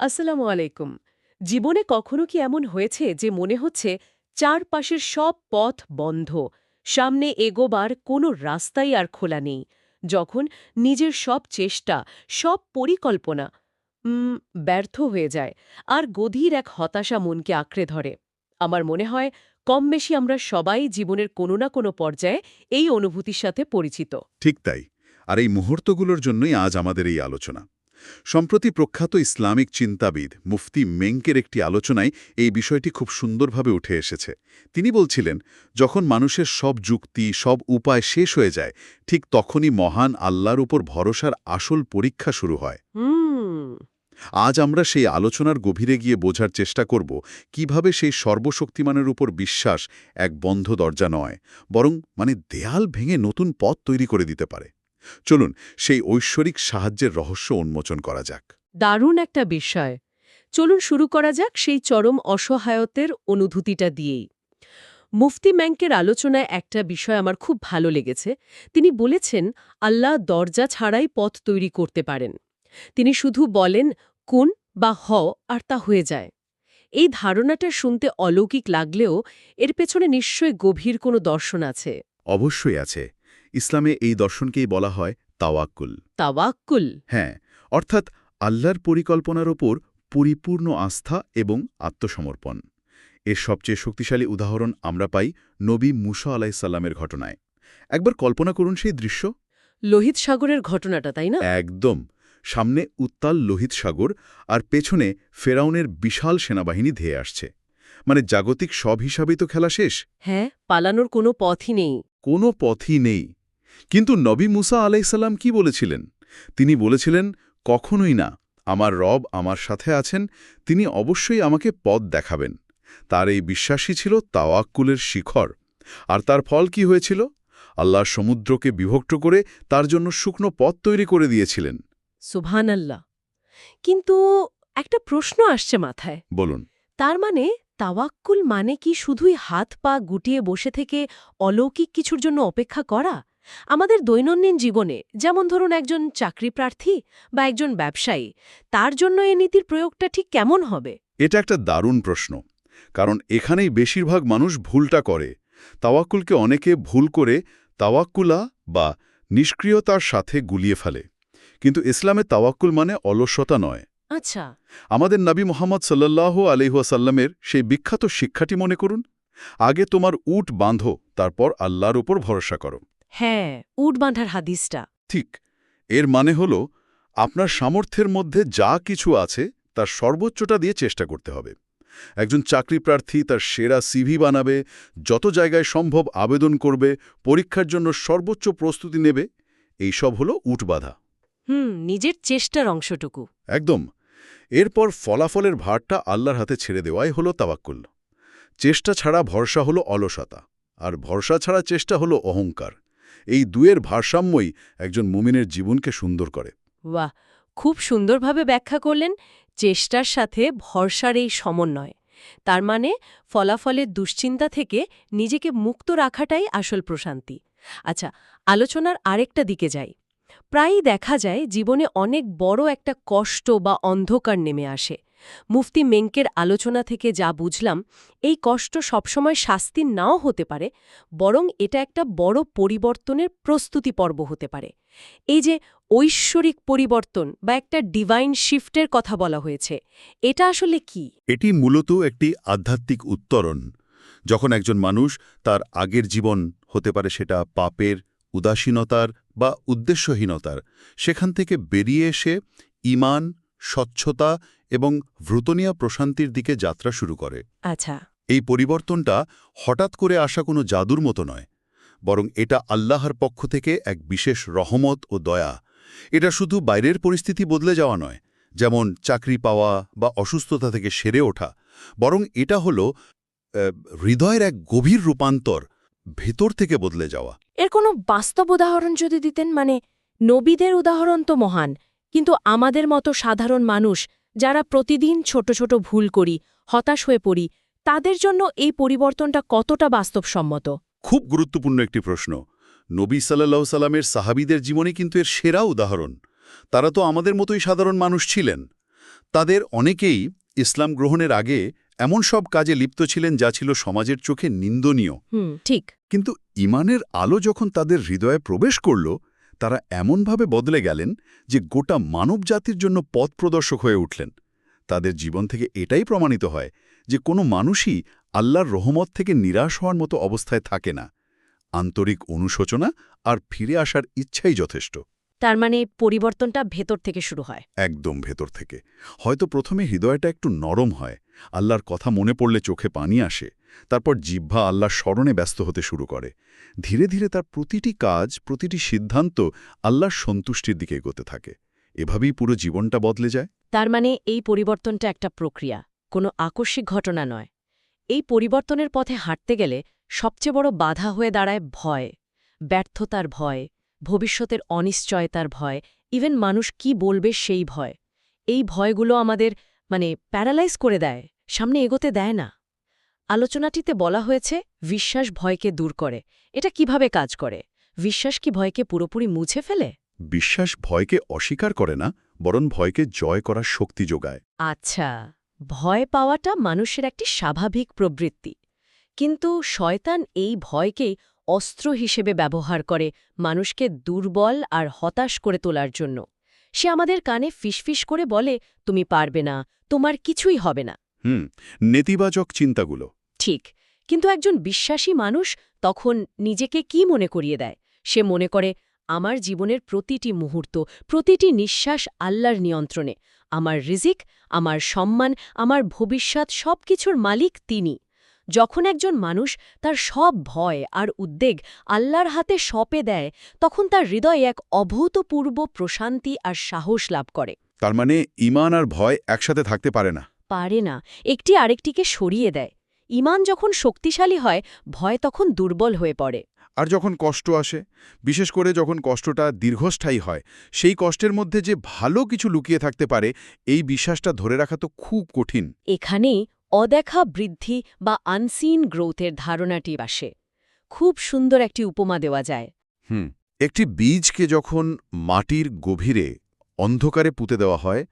আসসালামু আলাইকুম। জীবনে কখনো কি এমন হয়েছে যে মনে হচ্ছে চারপাশের সব পথ বন্ধ, সামনে এগোবার কোনো রাস্তাই আর খোলা নেই, যখন নিজের সব চেষ্টা, সব পরিকল্পনা ব্যর্থ হয়ে যায়, আর গধীর এক হতাশা মনকে আঁকড়ে ধরে। আমার মনে হয় কম বেশি আমরা সবাই জীবনের কোনো না কোনো পর্যায়ে এই অনুভূতির সাথে পরিচিত। ঠিক তাই, আর এই মুহূর্তগুলোর জন্যই আজ আমাদের এই আলোচনা। সম্প্রতি প্রখ্যাত ইসলামিক চিন্তাবিদ মুফতি মেঙ্কের একটি আলোচনায় এই বিষয়টি খুব সুন্দরভাবে উঠে এসেছে। তিনি বলছিলেন যখন মানুষের সব যুক্তি সব উপায় শেষ হয়ে যায় ঠিক তখনই মহান আল্লাহর উপর ভরসার আসল পরীক্ষা শুরু হয়। আজ আমরা সেই আলোচনার গভীরে গিয়ে বোঝার চেষ্টা করব কীভাবে সেই সর্বশক্তিমানের উপর বিশ্বাস এক বন্ধ দরজা নয় বরং মানে দেয়াল ভেঙে নতুন পথ তৈরি করে দিতে পারে। চলুন সেই ঐশ্বরিক সাহায্যের রহস্য উন্মোচন করা যাক। দারুণ একটা বিষয়। চলুন শুরু করা যাক সেই চরম অসহায়তের অনুভূতিটা দিয়েই। মুফতি ম্যাঙ্কের আলোচনায় একটা বিষয় আমার খুব ভালো লেগেছে। তিনি বলেছেন আল্লাহ দরজা ছাড়াই পথ তৈরি করতে পারেন। তিনি শুধু বলেন কোন বা হ আর তা হয়ে যায়। এই ধারণাটা শুনতে অলৌকিক লাগলেও এর পেছনে নিশ্চয় গভীর কোনো দর্শন আছে। অবশ্যই আছে। ইসলামে এই দর্শনকেই বলা হয় তাওয়াক্কুল। তাওয়াক্কুল। হ্যাঁ অর্থাৎ আল্লাহর পরিকল্পনার ওপর পরিপূর্ণ আস্থা এবং আত্মসমর্পণ। এর সবচেয়ে শক্তিশালী উদাহরণ আমরা পাই নবী মুসা আলাইসাল্লামের ঘটনায়। একবার কল্পনা করুন সেই দৃশ্য। লোহিত সাগরের ঘটনাটা তাই না? একদম। সামনে উত্তাল লোহিত সাগর আর পেছনে ফেরাউনের বিশাল সেনাবাহিনী ধেয়ে আসছে। মানে জাগতিক সব হিসাবেই তো খেলা শেষ। হ্যাঁ পালানোর কোনো পথই নেই। কোনো পথই নেই। কিন্তু নবী মুসা আলাইসাল্লাম কি বলেছিলেন? তিনি বলেছিলেন কখনোই না আমার রব আমার সাথে আছেন তিনি অবশ্যই আমাকে পথ দেখাবেন। তার এই বিশ্বাসই ছিল তাওয়াক্কুলের শিখর। আর তার ফল কি হয়েছিল? আল্লাহ সমুদ্রকে বিভক্ত করে তার জন্য শুকনো পথ তৈরি করে দিয়েছিলেন। সুভান আল্লাহ কিন্তু একটা প্রশ্ন আসছে মাথায়। বলুন। তার মানে তাওয়াক্কুল মানে কি শুধুই হাত পা গুটিয়ে বসে থেকে অলৌকিক কিছুর জন্য অপেক্ষা করা? আমাদের দৈনন্দিন জীবনে যেমন ধরুন একজন চাকরি প্রার্থী বা একজন ব্যবসায়ী তার জন্য এ নীতির প্রয়োগটা ঠিক কেমন হবে? এটা একটা দারুণ প্রশ্ন। কারণ এখানেই বেশিরভাগ মানুষ ভুলটা করে। তাওয়াক্কুলকে অনেকে ভুল করে তাওয়াক্কুলা বা নিষ্ক্রিয়তার সাথে গুলিয়ে ফেলে। কিন্তু ইসলামে তাওয়াক্কুল মানে অলসতা নয়। আচ্ছা। আমাদের নবী মোহাম্মদ সাল্লাহ আলহাসাল্লামের সেই বিখ্যাত শিক্ষাটি মনে করুন। আগে তোমার উট বাঁধো তারপর আল্লাহর উপর ভরসা করো। হ্যাঁ উট বাঁধার হাদিসটা। ঠিক এর মানে হল আপনার সামর্থ্যের মধ্যে যা কিছু আছে তার সর্বোচ্চটা দিয়ে চেষ্টা করতে হবে। একজন চাকরি প্রার্থী তার সেরা সিভি বানাবে যত জায়গায় সম্ভব আবেদন করবে পরীক্ষার জন্য সর্বোচ্চ প্রস্তুতি নেবে এইসব হল উট বাঁধা। হুম নিজের চেষ্টার অংশটুকু। একদম এরপর ফলাফলের ভারটা আল্লাহর হাতে ছেড়ে দেওয়াই হল তাওয়াক্কুল। চেষ্টা ছাড়া ভরসা হল অলসতা আর ভরসা ছাড়া চেষ্টা হল অহংকার। এই দুয়ের ভারসাম্যই একজন মুমিনের জীবনকে সুন্দর করে। বাহ! খুব সুন্দরভাবে ব্যাখ্যা করলেন চেষ্টার সাথে ভরসার এই সমন্বয়। তার মানে ফলাফলের দুশ্চিন্তা থেকে নিজেকে মুক্ত রাখাটাই আসল প্রশান্তি। আচ্ছা আলোচনার আরেকটা দিকে যাই। প্রায়ই দেখা যায় জীবনে অনেক বড় একটা কষ্ট বা অন্ধকার নেমে আসে। মুফতি মেঙ্কের আলোচনা থেকে যা বুঝলাম, এই কষ্ট সবসময় শাস্তির নাও হতে পারে, বরং এটা একটা বড় পরিবর্তনের প্রস্তুতি পর্ব হতে পারে। এই যে ঐশ্বরিক পরিবর্তন বা একটা ডিভাইন শিফটের কথা বলা হয়েছে, এটা আসলে কি? এটি মূলত একটি আধ্যাত্মিক উত্তরণ। যখন একজন মানুষ তার আগের জীবন হতে পারে সেটা পাপের, উদাসীনতার বা উদ্দেশ্যহীনতার, সেখান থেকে বেরিয়ে এসে ইমান স্বচ্ছতা এবং ভ্রুতনীয় প্রশান্তির দিকে যাত্রা শুরু করে। আচ্ছা। এই পরিবর্তনটা হঠাৎ করে আসা কোনো জাদুর মতো নয় বরং এটা আল্লাহর পক্ষ থেকে এক বিশেষ রহমত ও দয়া। এটা শুধু বাইরের পরিস্থিতি বদলে যাওয়া নয় যেমন চাকরি পাওয়া বা অসুস্থতা থেকে সেরে ওঠা বরং এটা হল হৃদয়ের এক গভীর রূপান্তর ভেতর থেকে বদলে যাওয়া। এর কোনো বাস্তব উদাহরণ যদি দিতেন মানে নবীদের উদাহরণ তো মহান কিন্তু আমাদের মতো সাধারণ মানুষ যারা প্রতিদিন ছোট ছোট ভুল করি হতাশ হয়ে পড়ি তাদের জন্য এই পরিবর্তনটা কতটা বাস্তবসম্মত? খুব গুরুত্বপূর্ণ একটি প্রশ্ন। নবী সাল্লাহ সাল্লামের সাহাবিদের জীবনে কিন্তু এর সেরা উদাহরণ। তারা তো আমাদের মতোই সাধারণ মানুষ ছিলেন। তাদের অনেকেই ইসলাম গ্রহণের আগে এমন সব কাজে লিপ্ত ছিলেন যা ছিল সমাজের চোখে নিন্দনীয়। ঠিক। কিন্তু ইমানের আলো যখন তাদের হৃদয়ে প্রবেশ করল তারা এমনভাবে বদলে গেলেন যে গোটা মানবজাতির জন্য পথ প্রদর্শক হয়ে উঠলেন। তাদের জীবন থেকে এটাই প্রমাণিত হয় যে কোনো মানুষই আল্লাহর রহমত থেকে নিরাশ হওয়ার মতো অবস্থায় থাকে না। আন্তরিক অনুশোচনা আর ফিরে আসার ইচ্ছাই যথেষ্ট। তার মানে পরিবর্তনটা ভেতর থেকে শুরু হয়। একদম ভেতর থেকে। হয়তো প্রথমে হৃদয়টা একটু নরম হয় আল্লাহর কথা মনে পড়লে চোখে পানি আসে, তারপর জিহ্বা আল্লাহর স্মরণে ব্যস্ত হতে শুরু করে। ধীরে ধীরে তার প্রতিটি কাজ, প্রতিটি সিদ্ধান্ত আল্লাহর সন্তুষ্টির দিকে এগোতে থাকে। এভাবেই পুরো জীবনটা বদলে যায়। তার মানে এই পরিবর্তনটা একটা প্রক্রিয়া, কোনো আকস্মিক ঘটনা নয়। এই পরিবর্তনের পথে হাঁটতে গেলে সবচেয়ে বড় বাধা হয়ে দাঁড়ায় ভয়, ব্যর্থতার ভয়, ভবিষ্যতের অনিশ্চয়তার ভয়, ইভেন মানুষ কি বলবে সেই ভয়। এই ভয়গুলো আমাদের মানে প্যারালাইজ করে দেয় সামনে এগোতে দেয় না। আলোচনাটিতে বলা হয়েছে বিশ্বাস ভয়কে দূর করে। এটা কীভাবে কাজ করে? বিশ্বাস কি ভয়কে পুরোপুরি মুছে ফেলে? বিশ্বাস ভয়কে অস্বীকার করে না বরং ভয়কে জয় করার শক্তি যোগায়। আচ্ছা ভয় পাওয়াটা মানুষের একটি স্বাভাবিক প্রবৃত্তি। কিন্তু শয়তান এই ভয়কেই অস্ত্র হিসেবে ব্যবহার করে মানুষকে দুর্বল আর হতাশ করে তোলার জন্য। সে আমাদের কানে ফিসফিস করে বলে তুমি পারবে না তোমার কিছুই হবে না। হুম নেতিবাচক চিন্তাগুলো। ঠিক কিন্তু একজন বিশ্বাসী মানুষ তখন নিজেকে কি মনে করিয়ে দেয়? সে মনে করে আমার জীবনের প্রতিটি মুহূর্ত প্রতিটি নিঃশ্বাস আল্লাহর নিয়ন্ত্রণে। আমার রিজিক আমার সম্মান আমার ভবিষ্যৎ সব কিছুর মালিক তিনি। যখন একজন মানুষ তার সব ভয় আর উদ্বেগ আল্লাহর হাতে সপে দেয় তখন তার হৃদয়ে এক অভূতপূর্ব প্রশান্তি আর সাহস লাভ করে। তার মানে ইমান আর ভয় একসাথে থাকতে পারে না। পারে না একটি আরেকটিকে সরিয়ে দেয়। ইমান যখন শক্তিশালী হয় ভয় তখন দুর্বল হয়ে পড়ে। আর যখন কষ্ট আসে বিশেষ করে যখন কষ্টটা দীর্ঘস্থায়ী হয় সেই কষ্টের মধ্যে যে ভালো কিছু লুকিয়ে থাকতে পারে এই বিশ্বাসটা ধরে রাখা তো খুব কঠিন। এখানেই অদেখা বৃদ্ধি বা আনসিন গ্রোথের ধারণাটি আসে। খুব সুন্দর একটি উপমা দেওয়া যায়। হুম, একটি বীজকে যখন মাটির গভীরে অন্ধকারে পুঁতে দেওয়া হয়,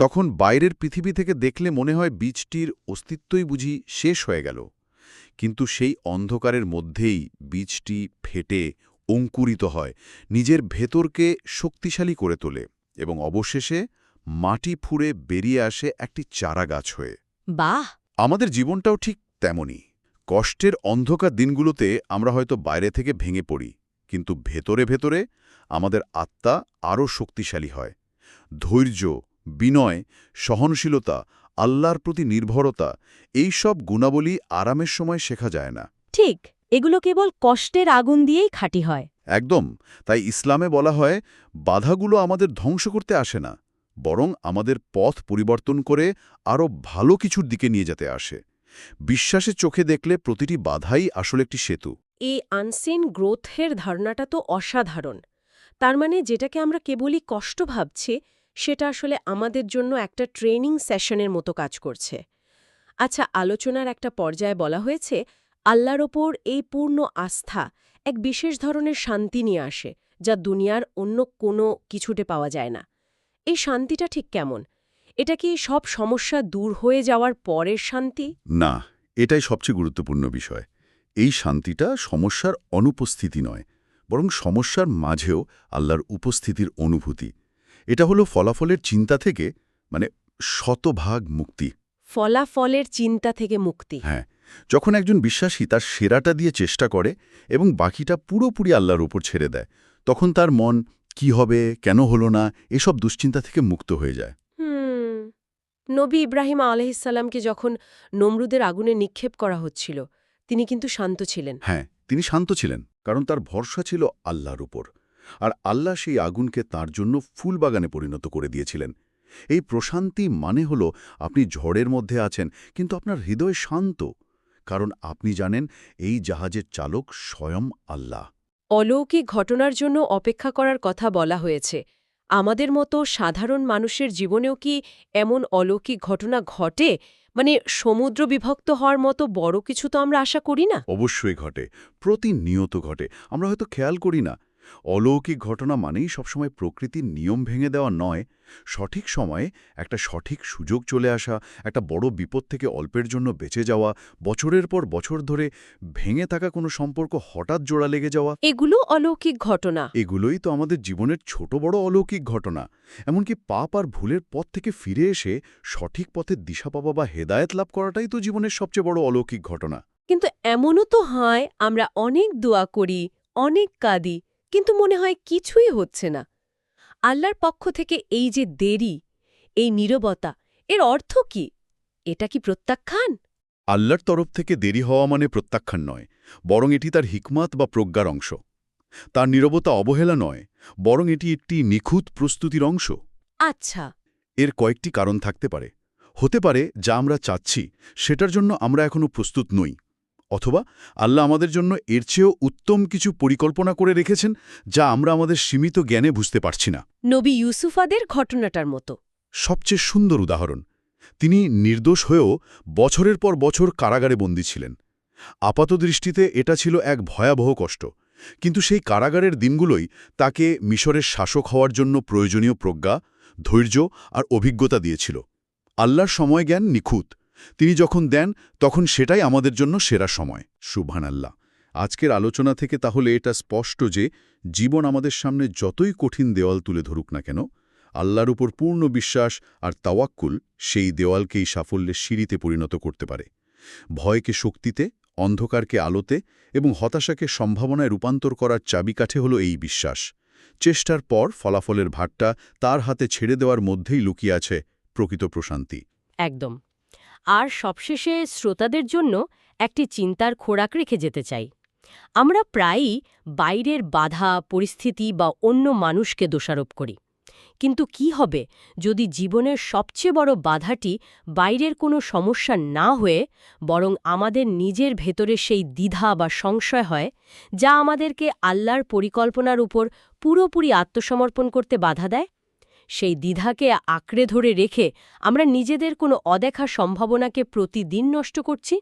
তখন বাইরের পৃথিবী থেকে দেখলে মনে হয় বীজটির অস্তিত্বই বুঝি শেষ হয়ে গেল। কিন্তু সেই অন্ধকারের মধ্যেই বীজটি ফেটে, অঙ্কুরিত হয়, নিজের ভেতরকে শক্তিশালী করে তোলে এবং অবশেষে মাটি ফুঁড়ে বেরিয়ে আসে একটি চারা গাছ হয়ে। বাহ! আমাদের জীবনটাও ঠিক তেমনই। কষ্টের অন্ধকার দিনগুলোতে আমরা হয়তো বাইরে থেকে ভেঙে পড়ি কিন্তু ভেতরে ভেতরে আমাদের আত্মা আরও শক্তিশালী হয়। ধৈর্য বিনয় সহনশীলতা আল্লাহর প্রতি নির্ভরতা এই সব গুণাবলী আরামের সময় শেখা যায় না। ঠিক এগুলো কেবল কষ্টের আগুন দিয়েই খাঁটি হয়। একদম তাই ইসলামে বলা হয় বাধাগুলো আমাদের ধ্বংস করতে আসে না। বরং আমাদের পথ পরিবর্তন করে আরও ভালো কিছুর দিকে নিয়ে যেতে আসে। বিশ্বাসের চোখে দেখলে প্রতিটি বাধাই আসলে একটি সেতু। এই আনসিন গ্রোথের ধারণাটা তো অসাধারণ। তার মানে যেটাকে আমরা কেবলই কষ্ট ভাবছি, সেটা আসলে আমাদের জন্য একটা ট্রেনিং সেশনের মতো কাজ করছে। আচ্ছা আলোচনার একটা পর্যায়ে বলা হয়েছে, আল্লাহর ওপর এই পূর্ণ আস্থা এক বিশেষ ধরনের শান্তি নিয়ে আসে, যা দুনিয়ার অন্য কোনো কিছুতে পাওয়া যায় না। এই শান্তিটা ঠিক কেমন? এটা কি সব সমস্যা দূর হয়ে যাওয়ার পরের শান্তি? না এটাই সবচেয়ে গুরুত্বপূর্ণ বিষয়। এই শান্তিটা সমস্যার অনুপস্থিতি নয় বরং সমস্যার মাঝেও আল্লাহর উপস্থিতির অনুভূতি। এটা হলো ফলাফলের চিন্তা থেকে মানে শতভাগ মুক্তি। ফলাফলের চিন্তা থেকে মুক্তি। হ্যাঁ যখন একজন বিশ্বাসী তার সেরাটা দিয়ে চেষ্টা করে এবং বাকিটা পুরোপুরি আল্লাহর উপর ছেড়ে দেয় তখন তার মন কি হবে কেন হলো না এসব দুশ্চিন্তা থেকে মুক্ত হয়ে যায়। হুম নবী ইব্রাহিম আলহিসাল্লামকে যখন নমরুদের আগুনে নিক্ষেপ করা হচ্ছিল তিনি কিন্তু শান্ত ছিলেন। হ্যাঁ তিনি শান্ত ছিলেন কারণ তার ভরসা ছিল আল্লাহর উপর। আর আল্লাহ সেই আগুনকে তার জন্য ফুলবাগানে পরিণত করে দিয়েছিলেন। এই প্রশান্তি মানে হল আপনি ঝড়ের মধ্যে আছেন কিন্তু আপনার হৃদয় শান্ত। কারণ আপনি জানেন এই জাহাজের চালক স্বয়ং আল্লাহ। অলৌকিক ঘটনার জন্য অপেক্ষা করার কথা বলা হয়েছে। আমাদের মতো সাধারণ মানুষের জীবনেও কি এমন অলৌকিক ঘটনা ঘটে? মানে সমুদ্র বিভক্ত হওয়ার মতো বড় কিছু তো আমরা আশা করি না? অবশ্যই ঘটে, প্রতিনিয়ত ঘটে। আমরা হয়তো খেয়াল করি না অলৌকিক ঘটনা মানেই সবসময় প্রকৃতির নিয়ম ভেঙে দেওয়া নয় সঠিক সময়ে একটা সঠিক সুযোগ চলে আসা একটা বড় বিপদ থেকে অল্পের জন্য বেঁচে যাওয়া বছরের পর বছর ধরে ভেঙে থাকা কোনো সম্পর্ক হঠাৎ জোড়া লেগে যাওয়া। এগুলো অলৌকিক ঘটনা। এগুলোই তো আমাদের জীবনের ছোট বড় অলৌকিক ঘটনা। এমনকি পাপ আর ভুলের পথ থেকে ফিরে এসে সঠিক পথের দিশা পাওয়া বা হেদায়েত লাভ করাটাই তো জীবনের সবচেয়ে বড় অলৌকিক ঘটনা। কিন্তু এমনও তো হয় আমরা অনেক দোয়া করি অনেক কাঁদি কিন্তু মনে হয় কিছুই হচ্ছে না। আল্লাহর পক্ষ থেকে এই যে দেরি এই নীরবতা এর অর্থ কি? এটা কি প্রত্যাখ্যান? আল্লাহর তরফ থেকে দেরি হওয়া মানে প্রত্যাখ্যান নয় বরং এটি তার হিকমাত বা প্রজ্ঞার অংশ। তার নীরবতা অবহেলা নয় বরং এটি একটি নিখুঁত প্রস্তুতির অংশ। আচ্ছা। এর কয়েকটি কারণ থাকতে পারে। হতে পারে যা আমরা চাচ্ছি সেটার জন্য আমরা এখনও প্রস্তুত নই। অথবা আল্লাহ আমাদের জন্য এর চেয়েও উত্তম কিছু পরিকল্পনা করে রেখেছেন যা আমরা আমাদের সীমিত জ্ঞানে বুঝতে পারছি না। নবী ইউসুফাদের ঘটনাটার মতো। সবচেয়ে সুন্দর উদাহরণ তিনি নির্দোষ হয়েও বছরের পর বছর কারাগারে বন্দী ছিলেন। আপাতদৃষ্টিতে এটা ছিল এক ভয়াবহ কষ্ট কিন্তু সেই কারাগারের দিনগুলোই তাকে মিশরের শাসক হওয়ার জন্য প্রয়োজনীয় প্রজ্ঞা ধৈর্য আর অভিজ্ঞতা দিয়েছিল। আল্লাহর সময় জ্ঞান নিখুঁত তিনি যখন দেন, তখন সেটাই আমাদের জন্য সেরা সময়। সুবহান আল্লাহ আজকের আলোচনা থেকে তাহলে এটা স্পষ্ট যে, জীবন আমাদের সামনে যতই কঠিন দেওয়াল তুলে ধরুক না কেন, আল্লাহর উপর পূর্ণ বিশ্বাস আর তাওয়াক্কুল সেই দেওয়ালকেই সাফল্যের সিঁড়িতে পরিণত করতে পারে। ভয়কে শক্তিতে, অন্ধকারকে আলোতে এবং হতাশাকে সম্ভাবনায় রূপান্তর করার চাবিকাঠে হল এই বিশ্বাস। চেষ্টার পর ফলাফলের ভাটটা তার হাতে ছেড়ে দেওয়ার মধ্যেই লুকিয়ে আছে প্রকৃত প্রশান্তি। একদম। আর সবশেষে শ্রোতাদের জন্য একটি চিন্তার খোরাক রেখে যেতে চাই। আমরা প্রায়ই বাইরের বাধা, পরিস্থিতি বা অন্য মানুষকে দোষারোপ করি। কিন্তু কি হবে যদি জীবনের সবচেয়ে বড় বাধাটি বাইরের কোনো সমস্যা না হয়ে বরং আমাদের নিজের ভেতরে সেই দ্বিধা বা সংশয় হয়, যা আমাদেরকে আল্লাহর পরিকল্পনার উপর পুরোপুরি আত্মসমর্পণ করতে বাধা দেয়? সেই দ্বিধাকে আঁকড়ে ধরে রেখে আমরা নিজেদের কোনো অদেখা সম্ভাবনাকে প্রতিদিন নষ্ট করছি?